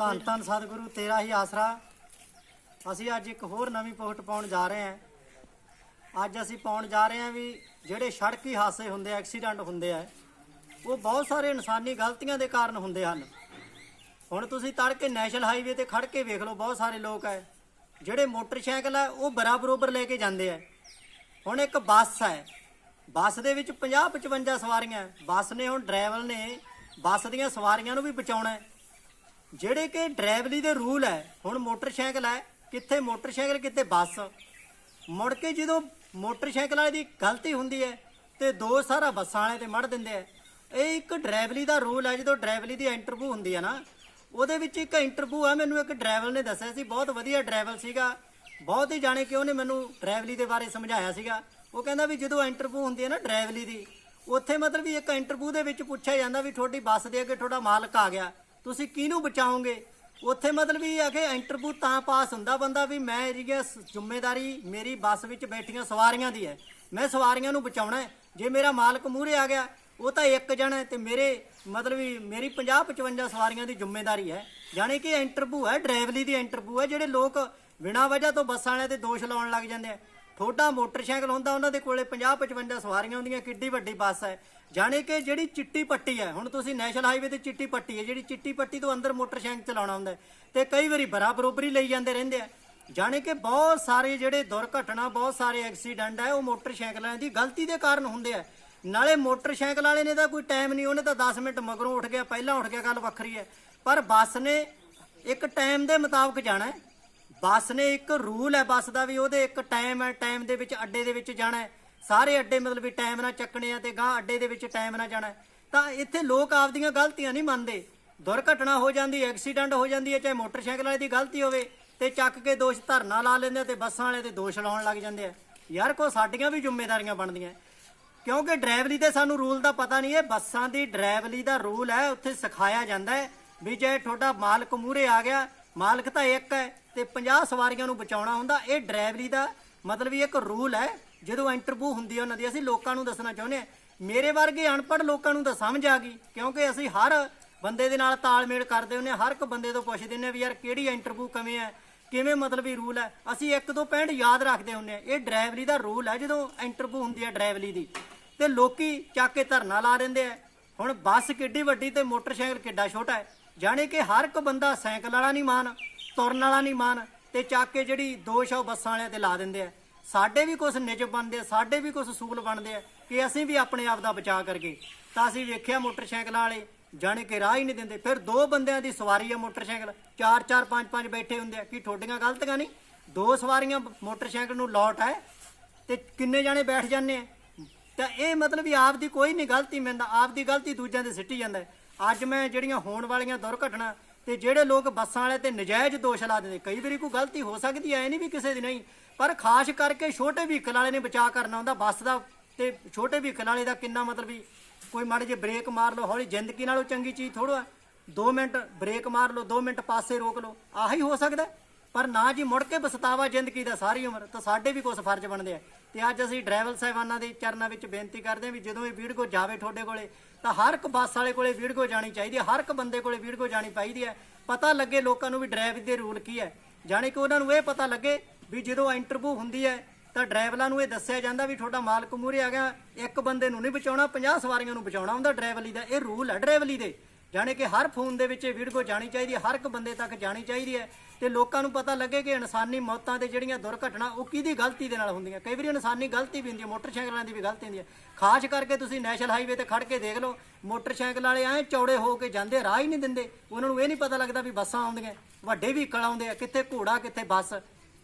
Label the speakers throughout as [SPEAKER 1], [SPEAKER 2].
[SPEAKER 1] ਧੰਨ ਧੰਨ ਸਤਿਗੁਰੂ, ਤੇਰਾ ਹੀ ਆਸਰਾ। ਅਸੀਂ ਅੱਜ ਇੱਕ ਹੋਰ ਨਵੀਂ ਪੋਸਟ ਪਾਉਣ ਜਾ ਰਹੇ ਹਾਂ। ਅੱਜ ਅਸੀਂ ਪਾਉਣ ਜਾ ਰਹੇ ਹਾਂ ਵੀ ਜਿਹੜੇ ਸੜਕੀ ਹਾਦਸੇ ਹੁੰਦੇ ਆ, ਐਕਸੀਡੈਂਟ ਹੁੰਦੇ ਆ, ਉਹ ਬਹੁਤ ਸਾਰੇ ਇਨਸਾਨੀ ਗਲਤੀਆਂ ਦੇ ਕਾਰਨ ਹੁੰਦੇ ਹਨ। ਹੁਣ ਤੁਸੀਂ ਤੜਕੇ ਨੈਸ਼ਨਲ ਹਾਈਵੇ ਤੇ ਖੜ ਕੇ ਵੇਖ ਲਓ, ਬਹੁਤ ਸਾਰੇ ਲੋਕ ਹੈ ਜਿਹੜੇ ਮੋਟਰਸਾਈਕਲ ਹੈ ਉਹ ਬਰਾਬਰ ਬਰੋਬਰ ਲੈ ਕੇ ਜਾਂਦੇ ਆ। ਹੁਣ ਇੱਕ ਬੱਸ ਹੈ ਬੱਸ ਦੇ ਵਿੱਚ 50 55 ਸਵਾਰੀਆਂ, ਬੱਸ ਨੇ ਹੁਣ ਡਰਾਈਵਰ ਨੇ ਬੱਸ ਦੀਆਂ ਸਵਾਰੀਆਂ ਨੂੰ ਵੀ ਬਚਾਉਣਾ ਜਿਹੜੇ ਕਿ ਡਰਾਈਵਰੀ ਦੇ ਰੂਲ ਹੈ, ਹੁਣ ਮੋਟਰਸਾਈਕਲ ਹੈ, ਕਿੱਥੇ ਮੋਟਰਸਾਈਕਲ, ਕਿੱਥੇ ਬੱਸ? ਮੁੜ ਕੇ ਜਦੋਂ ਮੋਟਰਸਾਈਕਲ ਵਾਲੇ ਦੀ ਗਲਤੀ ਹੁੰਦੀ ਹੈ, ਤੇ ਦੋ ਸਾਰਾ ਬੱਸਾਂ ਵਾਲੇ ਤੇ ਮੜ ਦਿੰਦੇ ਆ। ਇਹ ਇੱਕ ਡਰਾਈਵਰੀ ਦਾ ਰੂਲ ਹੈ, ਜਦੋਂ ਡਰਾਈਵਰੀ ਦੀ ਇੰਟਰਵਿਊ ਹੁੰਦੀ ਹੈ ਨਾ, ਉਹਦੇ ਵਿੱਚ ਇੱਕ ਇੰਟਰਵਿਊ ਹੈ, ਮੈਨੂੰ ਇੱਕ ਡਰਾਈਵਰ ਨੇ ਦੱਸਿਆ ਸੀ, ਬਹੁਤ ਵਧੀਆ ਡਰਾਈਵਰ ਸੀਗਾ। ਬਹੁਤ ਹੀ ਜਾਣੇ ਕਿ ਉਹਨੇ ਮੈਨੂੰ ਡਰਾਈਵਰੀ ਦੇ ਬਾਰੇ ਸਮਝਾਇਆ ਸੀਗਾ। ਉਹ ਕਹਿੰਦਾ ਵੀ ਜਦੋਂ ਇੰਟਰਵਿਊ ਹੁੰਦੀ ਹੈ ਨਾ ਡਰਾਈਵਰੀ ਦੀ, ਉੱਥੇ ਮਤਲਬ ਵੀ ਇੱਕ ਇੰਟਰਵਿਊ ਦੇ ਵਿੱਚ ਪੁੱਛਿਆ ਜਾਂਦਾ ਵੀ ਤੁਹਾਡੀ ਬੱਸ ਦੇ ਅੱਗੇ ਤੁਹਾਡਾ ਮਾਲਕ ਆ ਗਿਆ। ਤੁਸੀਂ ਕਿਹਨੂੰ ਬਚਾਓਗੇ? ਉੱਥੇ ਮਤਲਬ ਵੀ ਆ ਕਿ ਇੰਟਰਵਿਊ ਤਾਂ ਪਾਸ ਹੁੰਦਾ ਬੰਦਾ ਵੀ ਮੈਂ ਇਹਦੀ ਜ਼ਿੰਮੇਵਾਰੀ ਮੇਰੀ ਬੱਸ ਵਿੱਚ ਬੈਠੀਆਂ ਸਵਾਰੀਆਂ ਦੀ ਹੈ। ਮੈਂ ਸਵਾਰੀਆਂ ਨੂੰ ਬਚਾਉਣਾ ਜੇ ਮੇਰਾ ਮਾਲਕ ਮੂਹਰੇ ਆ ਗਿਆ, ਉਹ ਤਾਂ ਇੱਕ ਜਣਾ ਹੈ ਤੇ ਮੇਰੇ ਮਤਲਬ ਵੀ ਮੇਰੀ 50 55 ਸਵਾਰੀਆਂ ਦੀ ਜ਼ਿੰਮੇਵਾਰੀ ਹੈ। ਜਾਣੀ ਕਿ ਇੰਟਰਵਿਊ ਹੈ ਡਰਾਈਵਰੀ ਦੀ ਇੰਟਰਵਿਊ ਹੈ, ਜਿਹੜੇ ਲੋਕ ਬਿਨਾਂ ਵਜ੍ਹਾ ਤੋਂ ਬੱਸਾਂ ਵਾਲਿਆਂ ਤੇ ਦੋਸ਼ ਲਾਉਣ ਲੱਗ ਜਾਂਦੇ ਆ। ਥੋੜਾ ਮੋਟਰਸਾਈਕਲ ਹੁੰਦਾ, ਉਹਨਾਂ ਦੇ ਕੋਲੇ 50 55 ਸਵਾਰੀਆਂ ਹੁੰਦੀਆਂ, ਕਿੱਡੀ ਵੱਡੀ ਬੱਸ ਹੈ। ਜਾਣੀ ਕਿ ਜਿਹੜੀ ਚਿੱਟੀ ਪੱਟੀ ਹੈ, ਹੁਣ ਤੁਸੀਂ ਨੈਸ਼ਨਲ ਹਾਈਵੇ ਤੇ ਚਿੱਟੀ ਪੱਟੀ ਹੈ, ਜਿਹੜੀ ਚਿੱਟੀ ਪੱਟੀ ਤੋਂ ਅੰਦਰ ਮੋਟਰਸਾਈਕਲ ਚਲਾਉਣਾ ਹੁੰਦਾ ਹੈ ਤੇ ਕਈ ਵਾਰੀ ਬਰਾ ਬਰੋਬਰੀ ਲਈ ਜਾਂਦੇ ਰਹਿੰਦੇ ਆ। ਜਾਣੀ ਕਿ ਬਹੁਤ ਸਾਰੇ ਜਿਹੜੇ ਦੁਰਘਟਨਾ, ਬਹੁਤ ਸਾਰੇ ਐਕਸੀਡੈਂਟ ਹੈ, ਉਹ ਮੋਟਰਸਾਈਕਲਾਂ ਦੀ ਗਲਤੀ ਦੇ ਕਾਰਨ ਹੁੰਦੇ ਆ। ਨਾਲੇ ਮੋਟਰਸਾਈਕਲ ਵਾਲੇ ਨੇ ਤਾਂ ਕੋਈ ਟਾਈਮ ਨਹੀਂ, ਉਹਨੇ ਤਾਂ 10 ਮਿੰਟ ਮਗਰੋਂ ਉੱਠ ਗਿਆ, ਪਹਿਲਾਂ ਉੱਠ ਗਿਆ, ਗੱਲ ਵੱਖਰੀ ਹੈ। ਪਰ ਬੱਸ ਨੇ ਇੱਕ ਟਾਈਮ ਦੇ ਮੁਤਾਬਕ ਜਾਣਾ ਹੈ। ਬੱਸ ਨੇ ਇੱਕ ਰੂਲ ਹੈ ਬੱਸ ਦਾ ਵੀ, ਉਹਦੇ ਇੱਕ ਟਾਈਮ ਹੈ ਟਾਈਮ ਦੇ ਵਿੱਚ ਅੱਡੇ ਦੇ ਵਿੱਚ ਜਾਣਾ ਹੈ। ਸਾਰੇ ਅੱਡੇ ਮਤਲਬ ਵੀ ਟਾਈਮ ਨਾਲ ਚੱਕਣੇ ਆ ਤੇ ਗਾਂ ਅੱਡੇ ਦੇ ਵਿੱਚ ਟਾਈਮ ਨਾਲ ਜਾਣਾ ਤਾਂ ਇੱਥੇ ਲੋਕ ਆਪਦੀਆਂ ਗਲਤੀਆਂ ਨਹੀਂ ਮੰਨਦੇ। ਦੁਰਘਟਨਾ ਹੋ ਜਾਂਦੀ ਐਕਸੀਡੈਂਟ ਹੋ ਜਾਂਦੀ ਹੈ, ਚਾਹੇ ਮੋਟਰਸਾਈਕਲ ਵਾਲੇ ਦੀ ਗਲਤੀ ਹੋਵੇ ਤੇ ਚੱਕ ਕੇ ਦੋਸ਼ ਧਰਨਾ ਲਾ ਲੈਂਦੇ ਆ ਤੇ ਬੱਸਾਂ ਵਾਲੇ ਤੇ ਦੋਸ਼ ਲਾਉਣ ਲੱਗ ਜਾਂਦੇ ਆ। ਯਾਰ, ਕੋ ਸਾਡੀਆਂ ਵੀ ਜ਼ਿੰਮੇਵਾਰੀਆਂ ਬਣਦੀਆਂ ਕਿਉਂਕਿ ਡਰਾਈਵਰੀ ਦੇ ਸਾਨੂੰ ਰੂਲ ਦਾ ਪਤਾ ਨਹੀਂ ਹੈ, ਬੱਸਾਂ ਦੀ ਡਰਾਈਵਰੀ ਦਾ ਰੂਲ ਹੈ, ਉੱਥੇ ਸਿਖਾਇਆ ਜਾਂਦਾ ਹੈ ਵੀ ਜੇ ਤੁਹਾਡਾ ਮਾਲਕ ਮੂਹਰੇ ਆ ਗਿਆ, ਮਾਲਕ ਤਾਂ ਇੱਕ ਹੈ। ਤੇ 50 ਸਵਾਰੀਆਂ ਨੂੰ ਬਚਾਉਣਾ ਹੁੰਦਾ। ਇਹ ਡਰਾਈਵਰੀ ਦਾ ਮਤਲਬ ਵੀ ਇੱਕ ਰੂਲ ਹੈ। ਜਦੋਂ ਇੰਟਰਵਿਊ ਹੁੰਦੀ ਹੈ ਉਹਨਾਂ ਦੀ, ਅਸੀਂ ਲੋਕਾਂ ਨੂੰ ਦੱਸਣਾ ਚਾਹੁੰਦੇ ਹਾਂ। ਮੇਰੇ ਵਰਗੇ ਅਨਪੜ੍ਹ ਲੋਕਾਂ ਨੂੰ ਤਾਂ ਸਮਝ ਆ ਗਈ, ਕਿਉਂਕਿ ਅਸੀਂ ਹਰ ਬੰਦੇ ਦੇ ਨਾਲ ਤਾਲਮੇਲ ਕਰਦੇ ਹੁੰਦੇ ਹਾਂ, ਹਰ ਇੱਕ ਬੰਦੇ ਤੋਂ ਪੁੱਛਦੇ ਹੁੰਦੇ ਹਾਂ ਵੀ ਯਾਰ ਕਿਹੜੀ ਇੰਟਰਵਿਊ ਕਿਵੇਂ ਹੈ, ਕਿਵੇਂ ਮਤਲਬ ਵੀ ਰੂਲ ਹੈ। ਅਸੀਂ ਇੱਕ ਦੋ ਪੈਂਟ ਯਾਦ ਰੱਖਦੇ ਹੁੰਦੇ ਆ ਇਹ ਡਰਾਈਵਰੀ ਦਾ ਰੂਲ ਹੈ, ਜਦੋਂ ਇੰਟਰਵਿਊ ਹੁੰਦੀ ਹੈ ਡਰਾਈਵਰੀ ਦੀ। ਤੇ ਲੋਕੀ ਚੱਕ ਕੇ ਧਰਨਾ ਲਾ ਦਿੰਦੇ ਆ। ਹੁਣ ਬੱਸ ਕਿੱਡੀ ਵੱਡੀ ਤੇ ਮੋਟਰਸਾਈਕਲ ਕਿੱਡਾ ਛੋਟਾ ਹੈ। ਜਾਣੇ ਕਿ ਹਰ ਇੱਕ ਬੰਦਾ ਸਾਈਕਲ ਵਾਲਾ ਨਹੀਂ ਮਾਨ। ਤੁਰਨ ਵਾਲਾ ਨਹੀਂ ਮਾਨ, ਤੇ ਚੱਕ ਕੇ ਜਿਹੜੀ ਦੋਸ਼ ਆ ਉਹ ਬੱਸਾਂ ਵਾਲਿਆਂ ਤੇ ਲਾ ਦਿੰਦੇ ਆ। ਸਾਡੇ ਵੀ ਕੁਝ ਨਿਜ ਬਣਦੇ ਆ, ਸਾਡੇ ਵੀ ਕੁਝ ਸੂਲ ਬਣਦੇ ਆ ਕਿ ਅਸੀਂ ਵੀ ਆਪਣੇ ਆਪ ਦਾ ਬਚਾਅ ਕਰਕੇ ਤਾਂ ਅਸੀਂ ਵੇਖਿਆ ਮੋਟਰਸਾਈਕਲਾਂ ਵਾਲੇ, ਜਾਣੇ ਕਿ ਰਾਹ ਹੀ ਨਹੀਂ ਦਿੰਦੇ। ਫਿਰ ਦੋ ਬੰਦਿਆਂ ਦੀ ਸਵਾਰੀ ਆ ਮੋਟਰਸਾਈਕਲ, ਚਾਰ ਚਾਰ, ਪੰਜ ਪੰਜ ਬੈਠੇ ਹੁੰਦੇ ਆ। ਕਿ ਤੁਹਾਡੀਆਂ ਗਲਤੀਆਂ ਨਹੀਂ? ਦੋ ਸਵਾਰੀਆਂ ਮੋਟਰਸਾਈਕਲ ਨੂੰ ਲੋਟ ਹੈ, ਤੇ ਕਿੰਨੇ ਜਾਣੇ ਬੈਠ ਜਾਂਦੇ ਆ? ਤਾਂ ਇਹ ਮਤਲਬ ਵੀ ਆਪ ਦੀ ਕੋਈ ਨਹੀਂ ਗਲਤੀ ਮੰਨਦਾ ਆਪ ਦੀ ਗਲਤੀ ਦੂਜਿਆਂ ਦੇ ਸਿੱਟੀ ਜਾਂਦਾ। ਅੱਜ ਮੈਂ ਜਿਹੜੀਆਂ ਹੋਣ ਵਾਲੀਆਂ ਦੁਰਘਟਨਾ ਤੇ ਜਿਹੜੇ ਲੋਕ ਬੱਸਾਂ ਵਾਲੇ ਤੇ ਨਜਾਇਜ਼ ਦੋਸ਼ ਲਾ ਦਿੰਦੇ, ਕਈ ਵਾਰੀ ਕੋਈ ਗਲਤੀ ਹੋ ਸਕਦੀ ਐ ਨਹੀਂ ਵੀ ਕਿਸੇ ਦੀ ਨਹੀਂ, ਪਰ ਖਾਸ ਕਰਕੇ ਛੋਟੇ ਵਹੀਕਲ ਵਾਲੇ ਨੇ ਬਚਾਅ ਕਰਨਾ ਹੁੰਦਾ, ਬੱਸ ਦਾ ਤੇ ਛੋਟੇ ਵਹੀਕਲ ਵਾਲੇ ਦਾ ਕਿੰਨਾ ਮਤਲਬ ਵੀ ਕੋਈ ਮਾੜੇ ਜੇ ਬ੍ਰੇਕ ਮਾਰ ਲਓ, ਹੌਲੀ ਜ਼ਿੰਦਗੀ ਨਾਲੋਂ ਚੰਗੀ ਚੀਜ਼ ਥੋੜਾ 2 ਮਿੰਟ ਬ੍ਰੇਕ ਮਾਰ ਲਓ 2 ਮਿੰਟ ਪਾਸੇ ਰੋਕ ਲਓ, ਆਹੀ ਹੋ ਸਕਦਾ ਪਰ ਨਾ ਜੀ, ਮੁੜ ਕੇ ਬਸਤਾਵਾ ਜ਼ਿੰਦਗੀ ਦਾ, ਸਾਰੀ ਉਮਰ। ਤਾਂ ਸਾਡੇ ਵੀ ਕੁਝ ਫਰਜ਼ ਬਣਦੇ ਆ। ਤੇ ਅੱਜ ਅਸੀਂ ਡਰਾਈਵਰ ਸਾਹਿਬਾਨਾਂ ਦੇ ਚਰਨਾਂ ਵਿੱਚ ਬੇਨਤੀ ਕਰਦੇ ਹਾਂ ਵੀ ਜਦੋਂ ਇਹ ਵੀਡੀਓ ਜਾਵੇ ਤੁਹਾਡੇ ਕੋਲੇ, ਤਾਂ ਹਰ ਇੱਕ ਬੱਸ ਵਾਲੇ ਕੋਲੇ ਵੀਡੀਓ ਜਾਣੀ ਚਾਹੀਦੀ ਹੈ। ਹਰ ਇੱਕ ਬੰਦੇ ਕੋਲੇ ਵੀਡੀਓ ਜਾਣੀ ਚਾਹੀਦੀ ਹੈ। ਪਤਾ ਲੱਗੇ ਲੋਕਾਂ ਨੂੰ ਵੀ ਡਰਾਈਵ ਦੇ ਰੂਲ ਕੀ ਹੈ। ਜਾਣੀ ਕਿ ਉਹਨਾਂ ਨੂੰ ਇਹ ਪਤਾ ਲੱਗੇ ਵੀ ਜਦੋਂ ਇੰਟਰਵਿਊ ਹੁੰਦੀ ਹੈ, ਤਾਂ ਡਰਾਈਵਰਾਂ ਨੂੰ ਇਹ ਦੱਸਿਆ ਜਾਂਦਾ ਵੀ ਤੁਹਾਡਾ ਮਾਲਕ ਮੂਹਰੇ ਆ ਗਿਆ, ਇੱਕ ਬੰਦੇ ਨੂੰ ਨਹੀਂ ਬਚਾਉਣਾ 50 ਸਵਾਰੀਆਂ ਨੂੰ ਬਚਾਉਣਾ ਹੁੰਦਾ ਡਰਾਈਵਲੀ ਦਾ। ਇਹ ਰੂਲ ਹੈ ਡਰਾਈਵਲੀ ਦੇ। ਜਾਣੇ ਕਿ ਹਰ ਫੋਨ ਦੇ ਵਿੱਚ ਇਹ ਵੀਡੀਓ ਜਾਣੀ ਚਾਹੀਦੀ ਹੈ, ਹਰ ਇੱਕ ਬੰਦੇ ਤੱਕ ਜਾਣੀ ਚਾਹੀਦੀ ਹੈ ਤੇ ਲੋਕਾਂ ਨੂੰ ਪਤਾ ਲੱਗੇ ਕਿ ਇਨਸਾਨੀ ਮੌਤਾਂ ਦੇ ਜਿਹੜੀਆਂ ਦੁਰਘਟਨਾ ਉਹ ਕਿਹਦੀ ਗਲਤੀ ਦੇ ਨਾਲ ਹੁੰਦੀਆਂ। ਕਈ ਵਾਰੀ ਇਨਸਾਨੀ ਗਲਤੀ ਵੀ ਹੁੰਦੀ ਹੈ, ਮੋਟਰਸਾਈਕਲਾਂ ਦੀ ਵੀ ਗਲਤੀ ਹੁੰਦੀ ਹੈ। ਖਾਸ ਕਰਕੇ ਤੁਸੀਂ ਨੈਸ਼ਨਲ ਹਾਈਵੇ ਤੇ ਖੜ ਕੇ ਦੇਖ ਲਓ, ਮੋਟਰਸਾਈਕਲ ਵਾਲੇ ਐਂ ਚੌੜੇ ਹੋ ਕੇ ਜਾਂਦੇ, ਰਾਹ ਹੀ ਨਹੀਂ ਦਿੰਦੇ। ਉਹਨਾਂ ਨੂੰ ਇਹ ਨਹੀਂ ਪਤਾ ਲੱਗਦਾ ਵੀ ਬੱਸਾਂ ਆਉਂਦੀਆਂ, ਵੱਡੇ ਵੀ ਆਉਂਦੇ ਆ, ਕਿੱਥੇ ਘੋੜਾ, ਕਿੱਥੇ ਬੱਸ।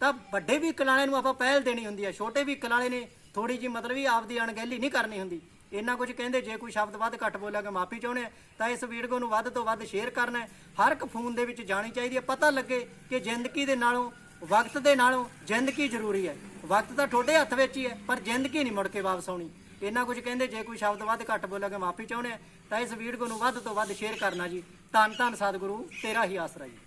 [SPEAKER 1] ਤਾਂ ਵੱਡੇ ਵੀ ਵਾਲਿਆਂ ਨੂੰ ਆਪਾਂ ਪਹਿਲ ਦੇਣੀ ਹੁੰਦੀ ਹੈ, ਛੋਟੇ ਵੀ ਵਾਲੇ ਨੇ ਥੋੜੀ ਜੀ ਮਤਲਬ ਵੀ ਆਪਦੀ ਅਣਗਹਿਲੀ ਨਹੀਂ ਕਰਨੀ ਹੁੰਦੀ। ਇੰਨਾ ਕੁਝ ਕਹਿੰਦੇ, ਜੇ ਕੋਈ ਸ਼ਬਦ ਵੱਧ ਘੱਟ ਬੋਲਿਆਗਾ ਮਾਫੀ ਚਾਹੁੰਦੇ ਆ, ਤਾਂ ਇਸ ਵੀਡੀਓ ਨੂੰ ਵੱਧ ਤੋਂ ਵੱਧ ਸ਼ੇਅਰ ਕਰਨਾ ਹੈ। ਹਰ ਇੱਕ ਫੋਨ ਦੇ ਵਿੱਚ ਜਾਣੀ ਚਾਹੀਦੀ ਹੈ। ਪਤਾ ਲੱਗੇ ਕਿ ਜ਼ਿੰਦਗੀ ਦੇ ਨਾਲੋਂ, ਵਕਤ ਦੇ ਨਾਲੋਂ ਜ਼ਿੰਦਗੀ ਜ਼ਰੂਰੀ ਹੈ। ਵਕਤ ਤਾਂ ਤੁਹਾਡੇ ਹੱਥ ਵਿੱਚ ਹੀ ਹੈ, ਪਰ ਜ਼ਿੰਦਗੀ ਨਹੀਂ ਮੁੜ ਕੇ ਵਾਪਸ ਆਉਣੀ। ਇੰਨਾ ਕੁਝ ਕਹਿੰਦੇ, ਜੇ ਕੋਈ ਸ਼ਬਦ ਵੱਧ ਘੱਟ ਬੋਲਿਆਗਾ ਮਾਫੀ ਚਾਹੁੰਦੇ ਆ, ਤਾਂ ਇਸ ਵੀਡੀਓ ਨੂੰ ਵੱਧ ਤੋਂ ਵੱਧ ਸ਼ੇਅਰ ਕਰਨਾ ਜੀ। ਧੰਨ ਧੰਨ ਸਤਿਗੁਰੂ, ਤੇਰਾ ਹੀ ਆਸਰਾ ਜੀ।